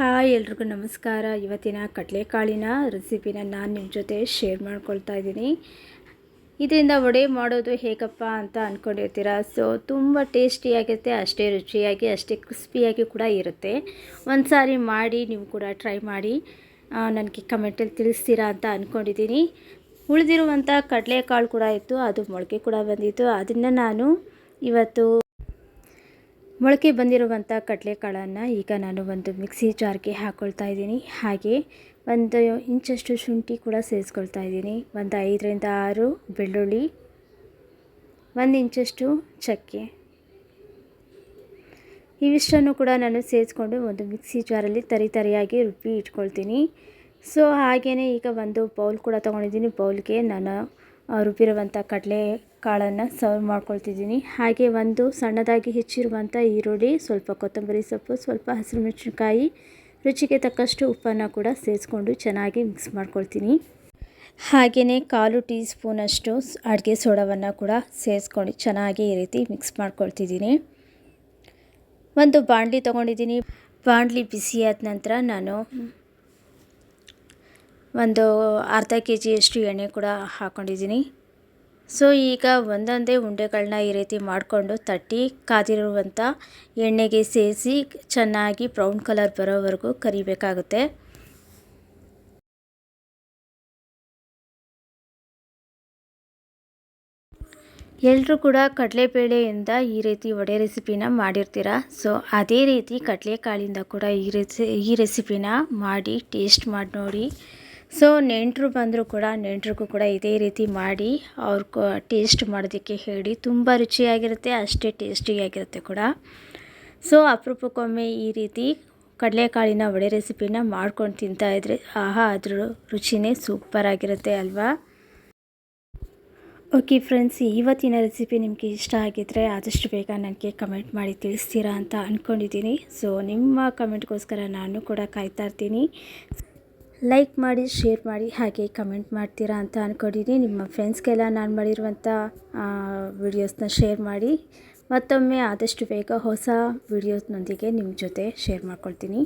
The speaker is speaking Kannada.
ಹಾಯ್ ಎಲ್ರಿಗೂ ನಮಸ್ಕಾರ. ಇವತ್ತಿನ ಕಡಲೆಕಾಳಿನ ರೆಸಿಪಿನ ನಾನು ನಿಮ್ಮ ಜೊತೆ ಶೇರ್ ಮಾಡ್ಕೊಳ್ತಾ ಇದ್ದೀನಿ. ಇದರಿಂದ ವಡೆ ಮಾಡೋದು ಹೇಗಪ್ಪ ಅಂತ ಅಂದ್ಕೊಂಡಿರ್ತೀರಾ ಸೊ ತುಂಬ ಟೇಸ್ಟಿಯಾಗಿರುತ್ತೆ ಅಷ್ಟೇ ರುಚಿಯಾಗಿ, ಅಷ್ಟೇ ಕ್ರಿಸ್ಪಿಯಾಗಿ ಕೂಡ ಇರುತ್ತೆ. ಒಂದು ಸಾರಿ ಮಾಡಿ, ನೀವು ಕೂಡ ಟ್ರೈ ಮಾಡಿ ನನಗೆ ಕಮೆಂಟಲ್ಲಿ ತಿಳಿಸ್ತೀರಾ ಅಂತ ಅಂದ್ಕೊಂಡಿದ್ದೀನಿ ಉಳಿದಿರುವಂಥ ಕಡಲೆಕಾಳು ಕೂಡ ಇತ್ತು, ಅದು ಮೊಳಕೆ ಕೂಡ ಬಂದಿತ್ತು. ಅದನ್ನು ನಾನು ಇವತ್ತು ಮೊಳಕೆ ಬಂದಿರುವಂಥ ಕಡಲೆಕಾಳನ್ನು ಈಗ ನಾನು ಒಂದು ಮಿಕ್ಸಿ ಜಾರ್ಗೆ ಹಾಕ್ಕೊಳ್ತಾ ಇದ್ದೀನಿ. ಹಾಗೆ ಒಂದು ಇಂಚಷ್ಟು ಶುಂಠಿ ಕೂಡ ಸೇರಿಸ್ಕೊಳ್ತಾ ಇದ್ದೀನಿ. ಒಂದು ಐದರಿಂದ ಆರು ಬೆಳ್ಳುಳ್ಳಿ, ಒಂದು ಇಂಚಷ್ಟು ಚಕ್ಕೆ. ಇವಿಷ್ಟನ್ನು ಕೂಡ ನಾನು ಸೇರಿಸ್ಕೊಂಡು ಒಂದು ಮಿಕ್ಸಿ ಜಾರಲ್ಲಿ ತರಿ ತರಿಯಾಗಿ ರುಬ್ಬಿ ಇಟ್ಕೊಳ್ತೀನಿ. ಸೊ ಹಾಗೆಯೇ ಈಗ ಒಂದು ಬೌಲ್ ಕೂಡ ತೊಗೊಂಡಿದ್ದೀನಿ. ಬೌಲ್ಗೆ ನಾನು ರುಬ್ಬಿರುವಂಥ ಕಡಲೆ ಕಾಳನ್ನು ಸರ್ವ್ ಮಾಡ್ಕೊಳ್ತಿದ್ದೀನಿ. ಹಾಗೆ ಒಂದು ಸಣ್ಣದಾಗಿ ಹೆಚ್ಚಿರುವಂಥ ಈರುಳ್ಳಿ, ಸ್ವಲ್ಪ ಕೊತ್ತಂಬರಿ ಸೊಪ್ಪು, ಸ್ವಲ್ಪ ಹಸಿರು ಮೆಣಸಿನ್ಕಾಯಿ ರುಚಿಗೆ ತಕ್ಕಷ್ಟು ಉಪ್ಪನ್ನು ಕೂಡ ಸೇರಿಸ್ಕೊಂಡು ಚೆನ್ನಾಗಿ ಮಿಕ್ಸ್ ಮಾಡ್ಕೊಳ್ತೀನಿ. ಹಾಗೆಯೇ ಕಾಲು ಟೀ ಸ್ಪೂನಷ್ಟು ಅಡುಗೆ ಸೋಡವನ್ನು ಕೂಡ ಸೇರಿಸ್ಕೊಂಡು ಚೆನ್ನಾಗಿ ಈ ರೀತಿ ಮಿಕ್ಸ್ ಮಾಡ್ಕೊಳ್ತಿದ್ದೀನಿ. ಒಂದು ಬಾಣಲಿ ತೊಗೊಂಡಿದ್ದೀನಿ. ಬಾಣಲಿ ಬಿಸಿಯಾದ ನಂತರ ನಾನು ಒಂದು ಅರ್ಧ ಕೆ ಜಿಯಷ್ಟು ಎಣ್ಣೆ ಕೂಡ ಹಾಕ್ಕೊಂಡಿದ್ದೀನಿ ಸೊ, ಈಗ ಒಂದೊಂದೇ ಉಂಡೆಗಳನ್ನ ಈ ರೀತಿ ಮಾಡಿಕೊಂಡು ತಟ್ಟಿ ಕಾದಿರುವಂಥ ಎಣ್ಣೆಗೆ ಸೇರಿಸಿ ಚೆನ್ನಾಗಿ ಬ್ರೌನ್ ಕಲರ್ ಬರೋವರೆಗೂ ಕರಿಬೇಕಾಗುತ್ತೆ. ಎಲ್ಲರೂ ಕೂಡ ಕಡಲೆಬೇಳೆಯಿಂದ ಈ ರೀತಿ ವಡೆ ರೆಸಿಪಿನ ಮಾಡಿರ್ತೀರ? ಸೊ, ಅದೇ ರೀತಿ ಕಡಲೆಕಾಳಿಂದ ಕೂಡ ಈ ರೆಸಿ, ಈ ರೆಸಿಪಿನ ಮಾಡಿ ಟೇಸ್ಟ್ ಮಾಡಿ ನೋಡಿ. ಸೊ ನೆಂಟರು ಬಂದರೂ ಕೂಡ ನೆಂಟ್ರಿಗೂ ಕೂಡ ಇದೇ ರೀತಿ ಮಾಡಿ ಅವ್ರ ಟೇಸ್ಟ್ ಮಾಡೋದಕ್ಕೆ ಹೇಳಿ ತುಂಬ ರುಚಿಯಾಗಿರುತ್ತೆ, ಅಷ್ಟೇ ಟೇಸ್ಟಿಯಾಗಿರುತ್ತೆ ಕೂಡ. ಸೊ ಅಪರೂಪಕ್ಕೊಮ್ಮೆ ಈ ರೀತಿ ಕಡಲೆಕಾಳಿನ ವಡೆ ರೆಸಿಪಿನ ಮಾಡ್ಕೊಂಡು ತಿಂತಾಯಿದ್ರೆ ಆಹಾ, ಅದ್ರ ರುಚಿನೇ ಸೂಪರಾಗಿರುತ್ತೆ ಅಲ್ವಾ? ಓಕೆ ಫ್ರೆಂಡ್ಸ್, ಇವತ್ತಿನ ರೆಸಿಪಿ ನಿಮಗೆ ಇಷ್ಟ ಆಗಿದ್ದರೆ ಆದಷ್ಟು ಬೇಗ ನನಗೆ ಕಮೆಂಟ್ ಮಾಡಿ ತಿಳಿಸ್ತೀರಾ ಅಂತ ಅಂದ್ಕೊಂಡಿದ್ದೀನಿ ಸೊ ನಿಮ್ಮ ಕಮೆಂಟ್ಗೋಸ್ಕರ ನಾನು ಕೂಡ ಕಾಯ್ತಾ ಇರ್ತೀನಿ. ಲೈಕ್ ಮಾಡಿ ಶೇರ್ ಮಾಡಿ, ಹಾಗೆ ಕಮೆಂಟ್ ಮಾಡ್ತೀರಾ ಅಂತ ಅಂದ್ಕೊಂಡಿದ್ದೀನಿ ನಿಮ್ಮ ಫ್ರೆಂಡ್ಸ್ಗೆಲ್ಲ ನಾನು ಮಾಡಿರುವಂಥ ವಿಡಿಯೋಸ್ನ ಶೇರ್ ಮಾಡಿ. ಮತ್ತೊಮ್ಮೆ ಆದಷ್ಟು ಬೇಗ ಹೊಸ ವಿಡಿಯೋಸ್ನೊಂದಿಗೆ ನಿಮ್ಮ ಜೊತೆ ಶೇರ್ ಮಾಡ್ಕೊಳ್ತೀನಿ.